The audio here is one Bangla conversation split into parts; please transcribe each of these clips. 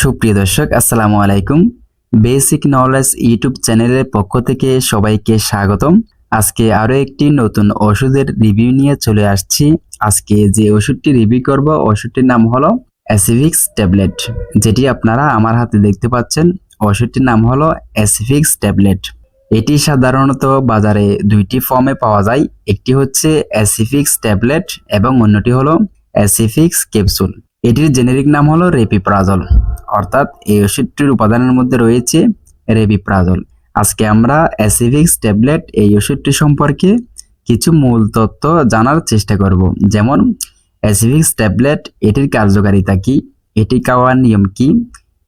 সুপ্রিয় দর্শক, আসসালামু আলাইকুম। বেসিক নলেজ ইউটিউব চ্যানেলের পক্ষ থেকে সবাইকে স্বাগতম। আজকে আরও একটি নতুন ওষুধের রিভিউ নিয়ে চলে আসছি। আজকে যে ওষুধটি রিভিউ করব, ওষুধটির নাম হলো অ্যাসিভিক্স ট্যাবলেট। যেটি আপনারা আমার হাতে দেখতে পাচ্ছেন, ওষুধটির নাম হলো অ্যাসিভিক্স ট্যাবলেট। এটি সাধারণত বাজারে দুইটি ফর্মে পাওয়া যায়, একটি হচ্ছে অ্যাসিফিক্স ট্যাবলেট এবং অন্যটি হলো অ্যাসিফিক্স ক্যাপসুল। এটির জেনেরিক নাম হলো রেপিপ্রাজল। অর্থাৎ এই ওষুধটির উপাদানের মধ্যে রয়েছে রেবিপ্রাজল। আজকে আমরা অ্যাসিভিক্স ট্যাবলেট এই ওষুধটি সম্পর্কে কিছু মূল তথ্য জানার চেষ্টা করব। যেমন, অ্যাসিভিক্স ট্যাবলেট এটির কার্যকারিতা কি? এটি খাওয়ার নিয়ম কি?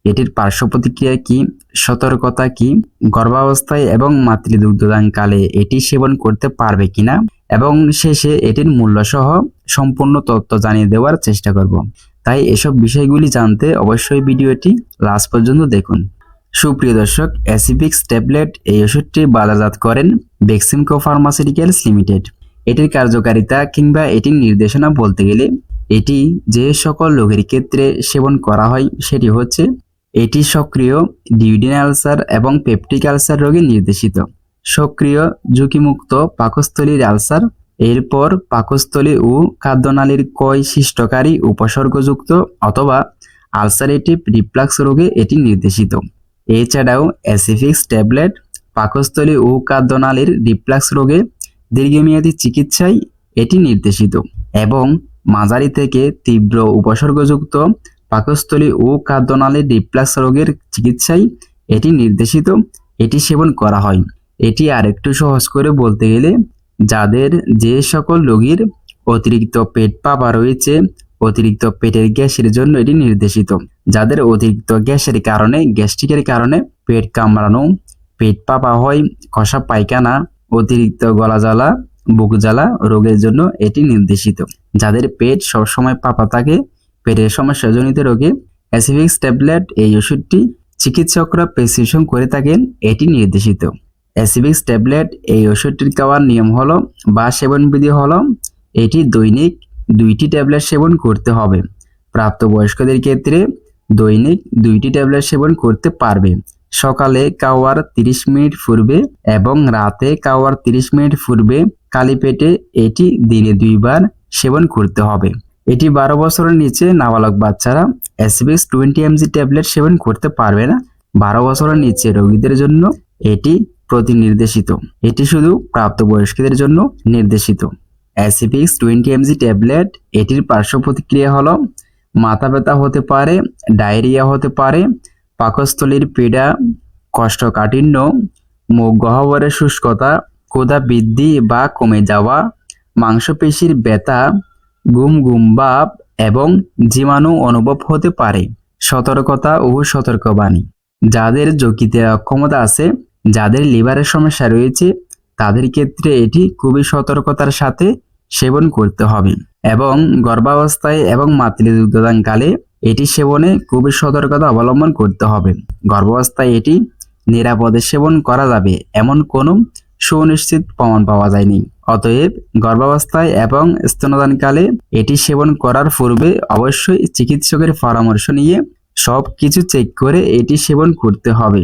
এটির পার্শ্ব প্রতিক্রিয়া কি? সতর্কতা কি? গর্ভাবস্থায় এবং মাতৃদুগ্ধদানকালে এটি সেবন করতে পারবে কিনা? এবং শেষে এটির মূল্য সহ সম্পূর্ণ তথ্য জানিয়ে দেওয়ার চেষ্টা করব। তাই এসব বিষয়গুলি জানতে অবশ্যই ভিডিওটি লাস্ট পর্যন্ত দেখুন। সুপ্রিয় দর্শক অ্যাসিপিক্স ট্যাবলেট এই ওষুধটি বাজারজাত করেন বেক্সিমকো ফার্মাসিউটিক্যালস লিমিটেড এটির কার্যকারিতা কিংবা এটির নির্দেশনা বলতে গেলে এটি যে সকল রোগের ক্ষেত্রে সেবন করা হয় সেটি হচ্ছে এটি সক্রিয় ডিউডিন আলসার এবং পেপটিক আলসার রোগে নির্দেশিত। সক্রিয় ঝুঁকিমুক্ত পাকস্থলীর আলসার এরপর পাকস্থলী ও খাদ্যনালীর কয় সৃষ্টকারী উপসর্গযুক্ত অথবা আলসারেটিভ রিফ্লাক্স রোগে এটি নির্দেশিত। এছাড়াও অ্যাসিফিক্স ট্যাবলেট, পাকস্থলী ও খাদ্যনালীর রিফ্লাক্স রোগে দীর্ঘমেয়াদী চিকিৎসায় এটি নির্দেশিত এবং মাঝারি থেকে তীব্র উপসর্গযুক্ত পাকস্থলী ও খাদ্যনালীর রিফ্লাক্স রোগের চিকিৎসায় এটি নির্দেশিত। এটি সেবন করা হয়। এটি আরেকটু সহজ করে বলতে গেলে যাদের যে সকল রোগীর অতিরিক্ত পেট পাপা রয়েছে, অতিরিক্ত পেটের গ্যাসের জন্য এটি নির্দেশিত। যাদের অতিরিক্ত গ্যাসের কারণে, গ্যাস্ট্রিকের কারণে পেট কামড়ানো, পেট পাপা হয় কষা পায়খানা, অতিরিক্ত গলা জ্বালা, বুক জ্বালা রোগের জন্য এটি নির্দেশিত। যাদের পেট সবসময় পাপা থাকে, পেটের সমস্যাজনিত রোগে অ্যাসিফিক্স ট্যাবলেট এই ওষুধটি চিকিৎসকরা প্রেসক্রিপশন করে থাকেন, এটি নির্দেশিত। অ্যাসিভিক্স ট্যাবলেট, এই ওষুধটির খাওয়ার নিয়ম হলো বা সেবনবিধি হলো, এটি দৈনিক দুইটি ট্যাবলেট সেবন করতে হবে। প্রাপ্তবয়স্কদের ক্ষেত্রে দৈনিক দুইটি ট্যাবলেট সেবন করতে পারবে। সকালে কাওয়ার 30 মিনিট পূর্বে এবং রাতে কাওয়ার 30 মিনিট পূর্বে খালি পেটে এটি দিনে দুইবার সেবন করতে হবে। এটি বারো বছরের নিচে নাবালক বাচ্চারা এসবিএস টোয়েন্টি এমজি ট্যাবলেট সেবন করতে পারবে না। বারো বছরের নিচে রোগীদের জন্য এটি প্রতি নির্দেশিত এটি শুধু প্রাপ্তবয়স্কদের জন্য নির্দেশিত। অ্যাসিপিক্স টোয়েন্টি এমজি ট্যাবলেট এটির পার্শ্ব প্রতিক্রিয়া হলো মাথা ব্যথা হতে পারে, ডায়রিয়া হতে পারে, পাকস্থলীর পীড়া, কষ্টকাঠিন্য, মুখ গহ্বরের শুষ্কতা, ক্ষুধা বৃদ্ধি বা কমে যাওয়া, মাংসপেশির ব্যথা গুম গুম ভাব এবং জীবাণু অনুভব হতে পারে। সতর্কতা ও সতর্কবাণী। যাদের ঝুঁকিতে অক্ষমতা আছে যাদের লিভারের সমস্যা রয়েছে, তাদের ক্ষেত্রে এটি খুবই সতর্কতার সাথে সেবন করতে হবে। এবং গর্ভাবস্থায় এবং মাতৃদুগ্ধদানকালে এটি সেবনে খুবই সতর্কতা অবলম্বন করতে হবে। গর্ভাবস্থায় এটি নিরাপদে সেবন করা যাবে, এমন কোনো সুনিশ্চিত প্রমাণ পাওয়া যায়নি। অতএব গর্ভাবস্থায় এবং স্তনদানকালে এটি সেবন করার পূর্বে অবশ্যই চিকিৎসকের পরামর্শ নিয়ে সব কিছু চেক করে এটি সেবন করতে হবে।